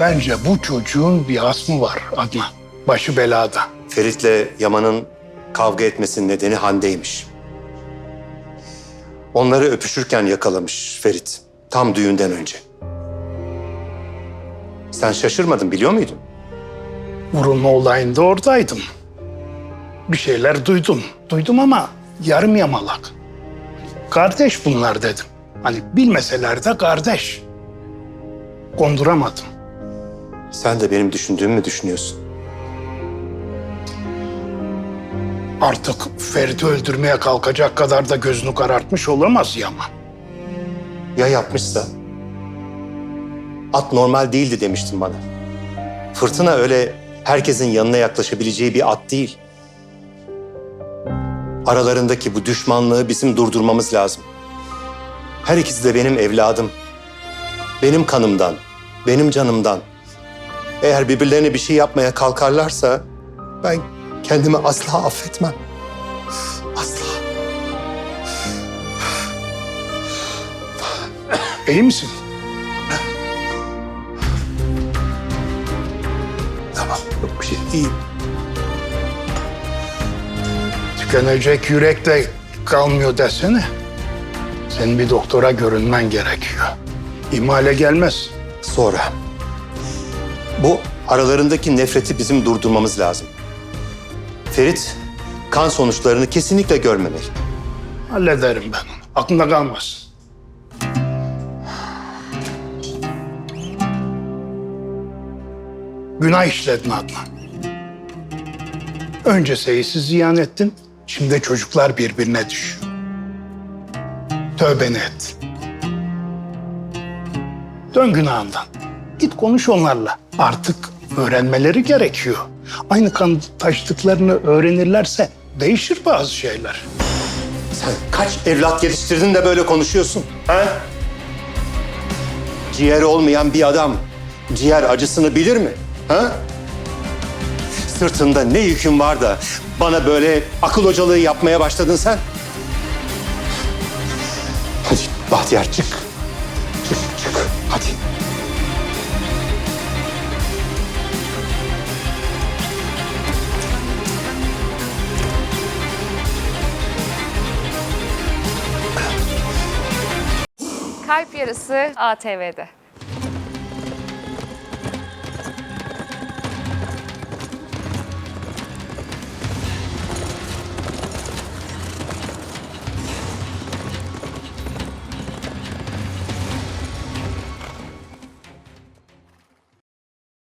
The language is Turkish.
Bence bu çocuğun bir asmı var Adnan. Başı belada. Ferit'le Yaman'ın kavga etmesinin nedeni Hande'ymiş. Onları öpüşürken yakalamış Ferit. Tam düğünden önce. Sen şaşırmadın biliyor muydun? Vurulma olayında oradaydım. Bir şeyler duydum. Duydum ama yarım yamalak. Kardeş bunlar dedim. Hani bilmeseler de kardeş. Konduramadım. Sen de benim düşündüğümü mü düşünüyorsun? Artık Ferit'i öldürmeye kalkacak kadar da gözünü karartmış olamaz Yaman. Ya yapmışsa? At normal değildi demiştin bana. Fırtına öyle herkesin yanına yaklaşabileceği bir at değil. Aralarındaki bu düşmanlığı bizim durdurmamız lazım. Her ikisi de benim evladım. Benim kanımdan, benim canımdan. Eğer birbirlerine bir şey yapmaya kalkarlarsa ben kendimi asla affetmem. Asla. İyi misin? Tamam, yok bir şey. İyiyim. Tükenecek yürek de kalmıyor desene. Senin bir doktora görünmen gerekiyor. İmale gelmez. Sonra. Bu aralarındaki nefreti bizim durdurmamız lazım. Ferit kan sonuçlarını kesinlikle görmemeli. Hallederim ben onu. Aklında kalmaz. Günah işledin Adnan. Önce Seyis'i ziyan ettin, şimdi çocuklar birbirine düşüyor. Tövbeni et. Dön günahından. Git konuş onlarla. Artık öğrenmeleri gerekiyor. Aynı kan taştıklarını öğrenirlerse değişir bazı şeyler. Sen kaç evlat yetiştirdin de böyle konuşuyorsun? Ha? Ciğeri olmayan bir adam ciğer acısını bilir mi? Ha? Sırtında ne yükün var da bana böyle akıl hocalığı yapmaya başladın sen? Hadi Bahtiyar çık. Çık, çık. Kalp Yarısı ATV'de.